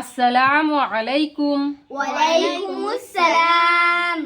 আসসালামু আলাইকুম। ওয়ালাইকুম আসসালাম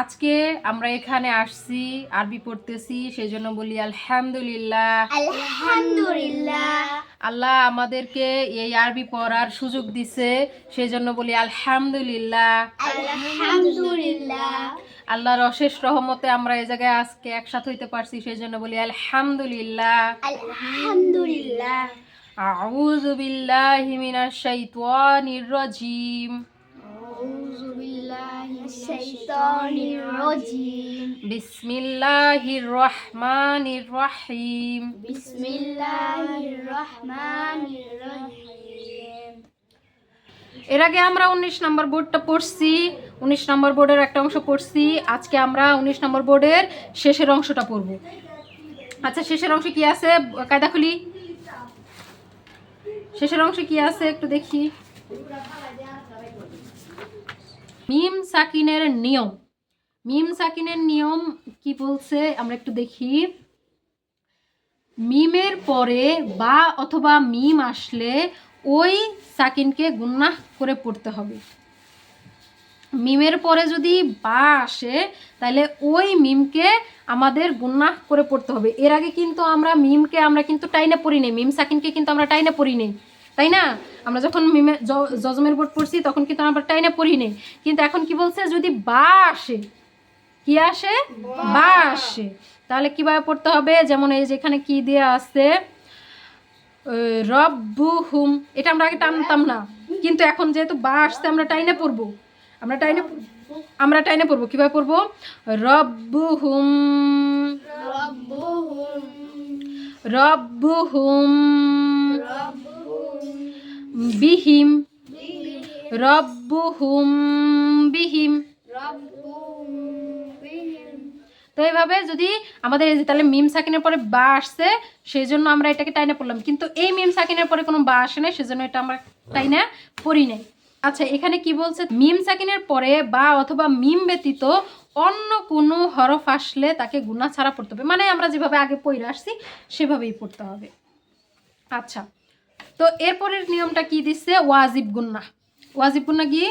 আজকে আমরা এখানে আসছি আরবি পড়তেছি সেই জন্য বলি আলহামদুলিল্লাহ। আলহামদুলিল্লাহ। আল্লাহ আমাদেরকে এই আরবি পড়ার সুযোগ দিছে সেই জন্য বলি আলহামদুলিল্লাহ। আলহামদুলিল্লাহ। আল্লাহর অশেষ রহমতে আমরা এই জায়গায় আজকে একসাথে হইতে পারছি সেই জন্য বলি আলহামদুলিল্লাহ। আলহামদুলিল্লাহ। আউযু বিল্লাহি মিনাশ শাইতানির রাজিম। আউযু বিল্লাহি মিনাশ শাইতানির রাজিম। বিসমিল্লাহির রহমানির রহিম। বিসমিল্লাহির রহমানির রহিম। এর আগে আমরা উনিশ নম্বর বোর্ডটা পড়ছি উনিশ নম্বর বোর্ডের একটা অংশ পড়ছি আজকে আমরা উনিশ নম্বর বোর্ডের শেষের অংশটা পড়ব। আচ্ছা শেষের অংশে কি আছে? কায়দা খুলি। শেষের অংশে কি আছে একটু দেখি। মিম সাকিনের নিয়ম। মিম সাকিনের নিয়ম কি বলছে? আমরা একটু দেখি। মিমের পরে বা অথবা মিম আসলে ওই সাকিনকে গুন্নাহ করে পড়তে হবে। মিমের পরে যদি বা আসে, তাহলে ওই মিমকে আমাদের গুন্নাহ করে পড়তে হবে। এর আগে কিন্তু আমরা মিমকে আমরা কিন্তু টাইনে পড়ি নেই মিম সাকিনকে কিন্তু আমরা টাইনে পড়ি নেই তাই না? আমরা যখন মিমে জজমের বোর্ড পড়ছি, তখন কিন্তু আমরা টাইনে পড়ি নেই কিন্তু এখন কি বলছে? যদি বা আসে, কি আসে? বা আসে। তাহলে কীভাবে পড়তে হবে? যেমন এই যেখানে কি দেয়া আছে? রব্বু হুম এটা আমরা আগে টানতাম না। কিন্তু এখন যেহেতু বা আসছে, আমরা টাইনে পড়ব। আমরা টাইনে আমরা টাইনে পড়ব, কীভাবে পড়ব? রব্বু হুম রব্বু হুম বিহিম রব্বু হুম বিহিম। তো এইভাবে যদি আমাদের এই যে তাহলে মিম সাকিনের পরে বা আসছে সেই জন্য আমরা এটাকে টাইনে পড়লাম। কিন্তু এই মিম সাকিনের পরে কোনো বা আসে নাই, সেজন্য এটা আমরা টাইনে পড়ি নাই। আচ্ছা এখানে কি বলছে? মিম সাকিনের পরে বা অথবা মিম ব্যতীত অন্য কোনো হরফ আসলে তাকে গুণা ছাড়া পড়তে হবে। মানে আমরা যেভাবে আগে পড়ে আসছি, সেভাবেই পড়তে হবে। আচ্ছা তো এরপরের নিয়মটা কি দিচ্ছে? ওয়াজিব গুন্না ওয়াজিব গুন্না কি?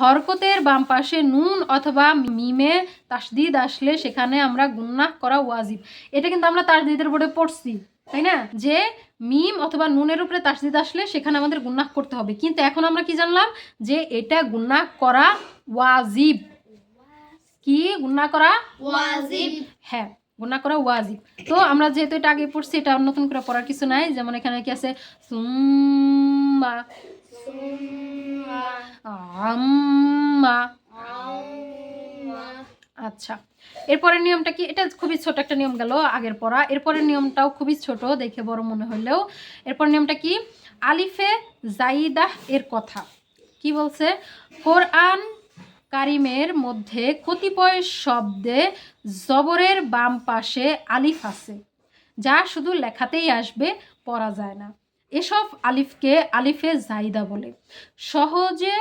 হরকতের বাম পাশে নুন অথবা মিমে তাসদিদ আসলে সেখানে আমরা গুন্না করা ওয়াজিব। এটা কিন্তু আমরা তাসদিদের বোর্ডে পড়ছি। তাই না? যে মিম অথবা নুনের উপরে তাসদিদ আসলে সেখানে আমাদের গুন্নাহ করতে হবে। কিন্তু এখন আমরা কি জানলাম? যে এটা গুন্নাহ করা ওয়াজিব। কি গুন্না করা? ওয়াজিব। হ্যাঁ গুণা করা ওয়াজিব। তো আমরা যেহেতু এটা আগে পড়ছি এটা নতুন করে পড়ার কিছু নাই। যেমন এখানে কি আছে? সুম্মা। সুম্মা। আম্মা। আম্মা। আচ্ছা। এরপরের নিয়মটা কি? এটা খুবই ছোট একটা নিয়ম গেল আগের পড়া। এরপরের নিয়মটাও খুবই ছোট, দেখে বড় মনে হলেও। এরপর নিয়মটা কি? আলিফে জাইদাহ এর কথা। কি বলছে? কোরআন কারিমের মধ্যে কতিপয় শব্দে জবরের বাম পাশে আলিফ আছে। যা শুধু লেখাতেই আসবে, পড়া যায় না। এসব আলিফকে আলিফে জাইদা বলে। সহজে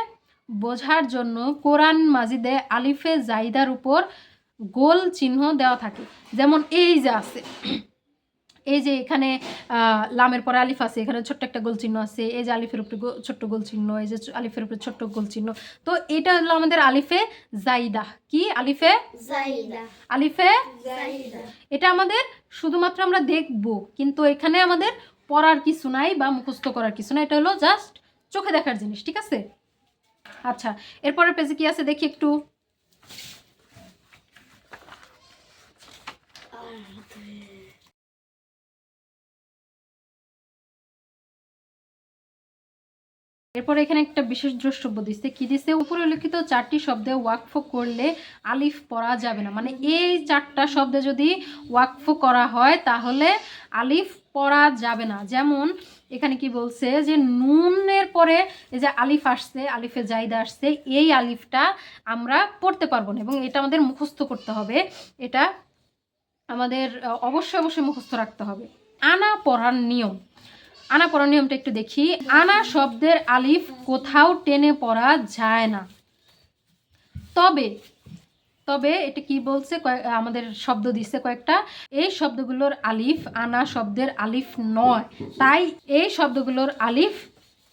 বোঝার জন্য কোরআন মাজিদে আলিফে জাইদার উপর গোল চিহ্ন দেওয়া থাকে। যেমন এই যে আছে এই যে এখানে লামের পরে আলিফ আছে এখানে ছোট্ট একটা গোল চিহ্ন আছে এই যে আলিফের উপরে ছোট্ট গোল চিহ্ন এই যে আলিফের উপরে ছোট্ট গোল চিহ্ন। তো এটা হলো আমাদের আলিফে জাইদা। কি? আলিফে? জাইদা। আলিফে? এটা আমাদের শুধুমাত্র আমরা দেখব কিন্তু এখানে আমাদের পড়ার কিছু নাই বা মুখস্থ করার কিছু নাই। এটা হলো জাস্ট চোখে দেখার জিনিস ঠিক আছে? আচ্ছা এরপরের পেজে কি আছে দেখি একটু। এরপর এখানে একটা বিশেষ দ্রষ্টব্য দিচ্ছে, কি দিচ্ছে? উপরে উল্লেখিত চারটি শব্দে ওয়াকফ করলে আলিফ পড়া যাবে না। মানে এই চারটা শব্দে যদি ওয়াকফ করা হয়, তাহলে আলিফ পড়া যাবে না। যেমন এখানে কি বলছে যে নুনের পরে এই যে আলিফ আসছে, আলিফে জায়দা আসছে, এই আলিফটা আমরা পড়তে পারব না এবং এটা আমাদের মুখস্থ করতে হবে। এটা আমাদের অবশ্যই অবশ্যই মুখস্থ রাখতে হবে। আনা পড়ার নিয়ম। আনা পড়ার নিয়মটা একটু দেখি। আনা শব্দের আলিফ কোথাও টেনে পড়া যায় না। তবে তবে এটা কি বলছে? আমাদের শব্দ দিচ্ছে কয়েকটা। এই শব্দগুলোর আলিফ আনা শব্দের আলিফ নয়। তাই এই শব্দগুলোর আলিফ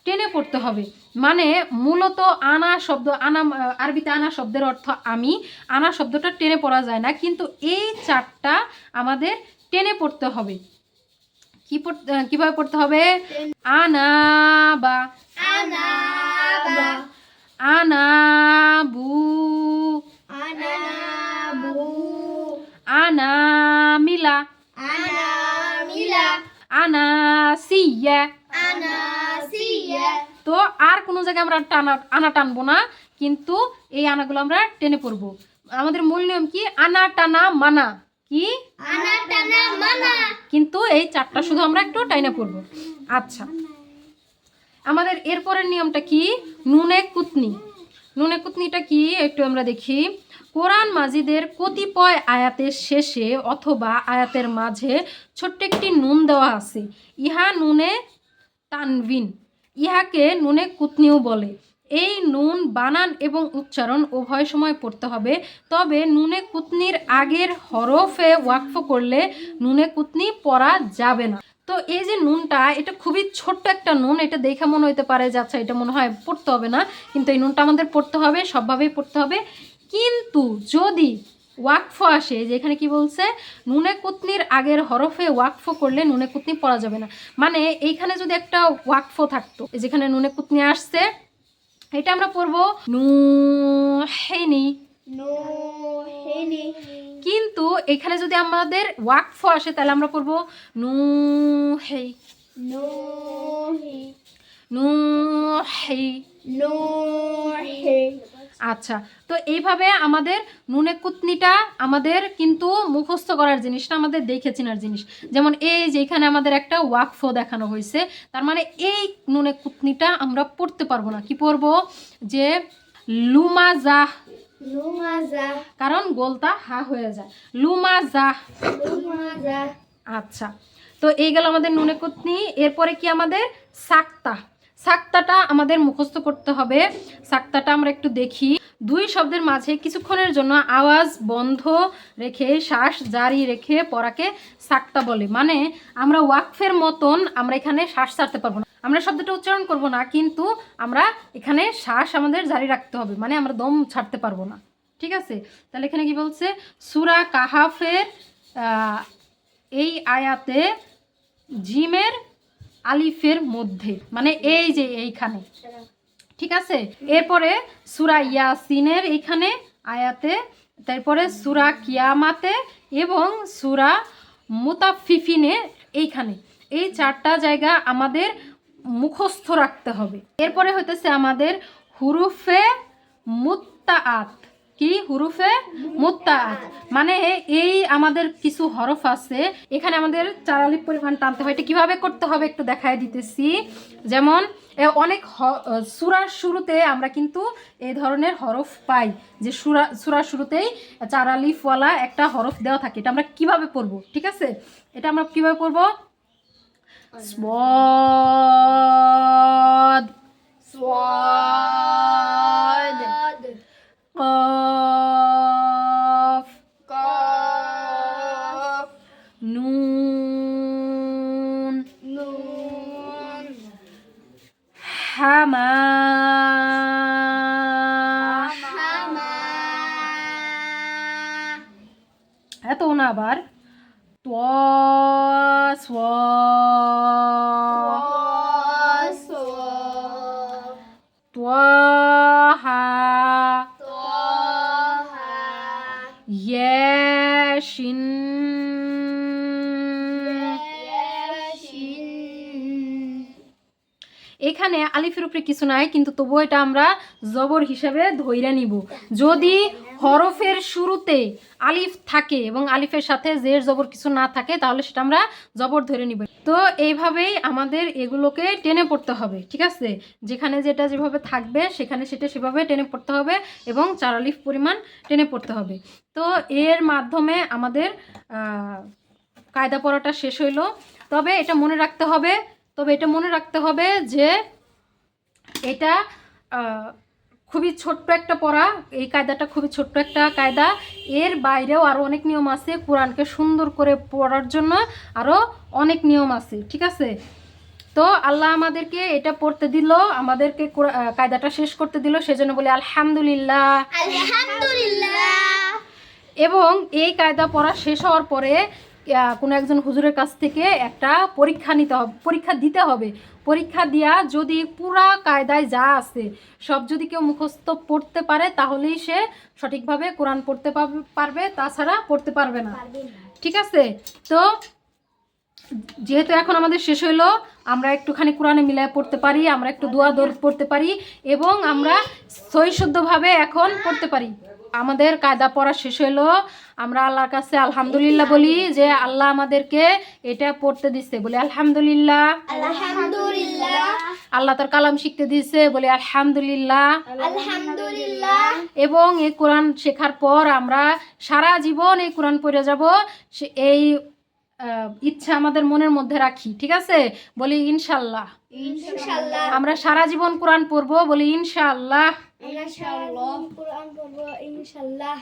টেনে পড়তে হবে। মানে মূলত আনা শব্দ আনা আরবিতে আনা শব্দের অর্থ আমি। আনা শব্দটা টেনে পড়া যায় না কিন্তু এই চারটা আমাদের টেনে পড়তে হবে। কি পড়তে কীভাবে পড়তে হবে? আনা বা আনাবা আনা বু জায়গায় আমরা টানা আনা টানবো না কিন্তু এই আনাগুলো আমরা টেনে পড়ব আমাদের মূল নিয়ম কি? আনা টানা মানা। কি? আনাটানা মানা। কিন্তু এই চারটা শুধু আমরা একটু টাইনা পড়ব আচ্ছা। আমাদের এরপরের নিয়মটা কি? নুনে কুতনি। নুনে কুতনিটা কি? একটু আমরা দেখি। কোরআন মাজিদের কতিপয় আয়াতের শেষে অথবা আয়াতের মাঝে ছোট্ট একটি নুন দেওয়া আছে। ইহা নুনে তানবিন। ইহাকে নুনে কুতনিও বলে। এই নুন বানান এবং উচ্চারণ উভয় সময় পড়তে হবে। তবে নুনে কুতনির আগের হরফে ওয়াকফ করলে নুনে কুতনি পড়া যাবে না। তো এই যে নুনটা, এটা খুবই ছোট্ট একটা নুন, এটা দেখে মনে হইতে পারে যে আচ্ছা এটা মনে হয় পড়তে হবে না। কিন্তু এই নুনটা আমাদের পড়তে হবে, সবভাবেই পড়তে হবে। কিন্তু যদি ওয়াকফ আসে যে এখানে কি বলছে? নুনে কুতনির আগের হরফে ওয়াকফ করলে নুনে কুতনি পড়া যাবে না। মানে এইখানে যদি একটা ওয়াকফ থাকতো যেখানে নুনে কুতনি আসছে এটা আমরা পড়ব নু হেনি কিন্তু এখানে যদি আমাদের ওয়াকফ আসে তাহলে আমরা পড়ব নু হেই নু হেই নোহে আচ্ছা তো এইভাবে আমাদের নুনে কুতনিটা আমাদের কিন্তু মুখস্থ করার জিনিস না আমাদের দেখে চেনার জিনিস। যেমন এই যে এখানে আমাদের একটা ওয়াকফ দেখানো হয়েছে তার মানে এই নুনে কুতনিটা আমরা পড়তে পারব না। কি পড়ব? যে লুমাজাহ। লুমাজা কারণ গোলটা হা হয়ে যায়। লুমাজাহ। লুমাজা আচ্ছা তো এই গেল আমাদের নুনে কুতনি। এরপরে কি আমাদের সাক্তা? সাক্তাটা আমাদের মুখস্থ করতে হবে। সাক্তাটা আমরা একটু দেখি। দুই শব্দের মাঝে কিছুক্ষণের জন্য আওয়াজ বন্ধ রেখে, শ্বাস জারি রেখে পড়াকে সাক্তা বলে। মানে আমরা ওয়াকফের মতন আমরা এখানে শ্বাস ছাড়তে পারব না। আমরা শব্দটা উচ্চারণ করব না, কিন্তু আমরা এখানে শ্বাস আমাদের জারি রাখতে হবে। মানে আমরা দম ছাড়তে পারব না। ঠিক আছে? তাহলে এখানে কি বলছে? সুরা কাহাফের এই আয়াতে জিমের আলিফের মধ্যে মানে এই যে এইখানে। ঠিক আছে? এরপরে সুরা ইয়াসিনের এইখানে আয়াতে, তারপরে সুরা কিয়ামাতে এবং সুরা মুতাফিফিনে এইখানে। এই চারটা জায়গা আমাদের মুখস্থ রাখতে হবে। এরপরে হইতেছে আমাদের হুরুফে মুত্তাআত। কি? হুরুফে মুত্তাআত মানে এই আমাদের কিছু হরফ আছে। এখানে আমাদের চারালিপ পরিমাণ টানতে হয়। এটা কীভাবে করতে হবে একটু দেখায় দিতেছি। যেমন অনেক সুরার শুরুতে আমরা কিন্তু এই ধরনের হরফ পাই। যে সুরা, সুরার শুরুতেই চারালিফওয়ালা একটা হরফ দেওয়া থাকে। এটা আমরা কীভাবে পড়ব? ঠিক আছে? এটা আমরা কীভাবে পড়ব? স্বাদ। Oh. এখানে আলিফের উপরে কিছু নাই, কিন্তু তবুও এটা আমরা জবর হিসাবে ধইরা নিব। যদি হরফের শুরুতে আলিফ থাকে এবং আলিফের সাথে জের জবর কিছু না থাকে, তাহলে সেটা আমরা জবর ধরে নিব। তো এইভাবেই আমাদের এগুলোকে টেনে পড়তে হবে, ঠিক আছে? যেখানে যেটা যেভাবে থাকবে, সেখানে সেটা সেভাবে টেনে পড়তে হবে এবং চার আলিফ পরিমাণ টেনে পড়তে হবে। তো এর মাধ্যমে আমাদের কায়দা পড়াটা শেষ হইল। তবে এটা মনে রাখতে হবে, তবে এটা মনে রাখতে হবে যে এটা খুবই ছোট্ট একটা পড়া। এই কায়দাটা খুবই ছোট্ট একটা কায়দা। এর বাইরেও আরও অনেক নিয়ম আছে কোরআনকে সুন্দর করে পড়ার জন্য। আরও অনেক নিয়ম আছে ঠিক আছে? তো আল্লাহ আমাদেরকে এটা পড়তে দিল আমাদেরকে কায়দাটা শেষ করতে দিল সেজন্য বলি আলহামদুলিল্লাহ। আলহামদুলিল্লাহ। এবং এই কায়দা পড়া শেষ হওয়ার পরে কোনো একজন হুজুরের কাছ থেকে একটা পরীক্ষা নিতে হবে পরীক্ষা দিতে হবে। পরীক্ষা দিয়া যদি পুরা কায়দায় যা আছে সব যদি কেউ মুখস্থ পড়তে পারে তাহলেই সে সঠিকভাবে কোরআন পড়তে পারবে- পারবে তাছাড়া পড়তে পারবে না। ঠিক আছে? তো যেহেতু এখন আমাদের শেষ হইল আমরা একটুখানি কোরআনে মিলায় পড়তে পারি আমরা একটু দোয়া দৌড় পড়তে পারি এবং আমরা সৈশুদ্ধভাবে এখন পড়তে পারি। আমাদের কায়দা পড়া শেষ হলো আমরা আল্লাহর কাছে আলহামদুলিল্লাহ বলি যে আল্লাহ আমাদেরকে এটা পড়তে দিচ্ছে বলি আলহামদুলিল্লাহ। আলহামদুলিল্লাহ। আল্লাহ তার কালাম শিখতে দিচ্ছে বলি আলহামদুলিল্লাহ। আলহামদুলিল্লাহ। এবং এই কোরআন শেখার পর আমরা সারা জীবন এই কোরআন পড়ে যাব। এই ইচ্ছা আমাদের মনের মধ্যে রাখি। ঠিক আছে? বলি ইনশাল্লাহ। ইনশাআল্লাহ আমরা সারা জীবন কোরআন পড়ব। বলি ইনশাআল্লাহ ইনশাআল্লাহ। কোরআন পড়ব ইনশাআল্লাহ।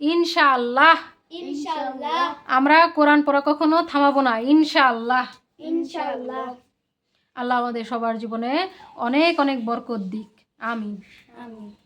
ইনশাআল্লাহ। ইনশাআল্লাহ। আমরা কোরআন পড়া কখনো থামাবো না ইনশাআল্লাহ। ইনশাআল্লাহ। আল্লাহ আমাদের সবার জীবনে অনেক অনেক বরকত দিক। আমিন। আমিন।